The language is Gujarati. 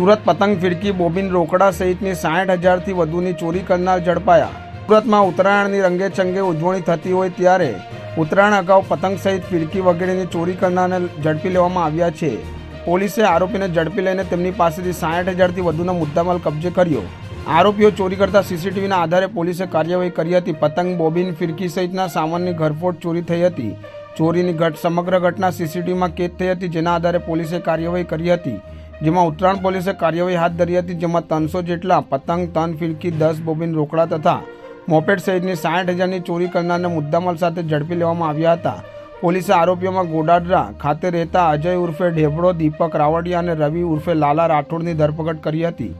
સુરત પતંગ ફિરકી બોબિન રોકડા સહિતની સાઠ હજારથી વધુની ચોરી કરનાર ઝડપાયા. સુરતમાં ઉત્તરાયણની રંગેચંગે ઉજવણી થતી હોય ત્યારે ઉત્તરાયણ અગાઉ પતંગ સહિત ફિરકી વગેરેની ચોરી કરનારને ઝડપી લેવામાં આવ્યા છે. પોલીસે આરોપીને ઝડપી લઈને તેમની પાસેથી સાઠ હજારથી વધુનો મુદ્દામાલ કબજે કર્યો. આરોપીઓ ચોરી કરતા સીસીટીવીના આધારે પોલીસે કાર્યવાહી કરી હતી. પતંગ, બોબિન, ફિરકી સહિતના સામાનની ઘરફોડ ચોરી થઈ હતી. ચોરીની ઘટ સમગ્ર ઘટના સીસીટીવીમાં કેદ થઈ હતી, જેના આધારે પોલીસે કાર્યવાહી કરી હતી. જેમાં ઉત્તરાયણ પોલીસે કાર્યવાહી હાથ ધરી હતી, જેમાં ત્રણસો જેટલા પતંગ, તન ફિરકી દસ બોબિન, રોકડા તથા મોપેડ સહિતની સાઠ હજારની ચોરી કરનારને મુદ્દામાલ સાથે ઝડપી લેવામાં આવ્યા હતા. પોલીસે આરોપીઓમાં ગોડાડરા ખાતે રહેતા અજય ઉર્ફે ઢેબડો, દીપક રાવડિયા અને રવિ ઉર્ફે લાલા રાઠોડની ધરપકડ કરી હતી.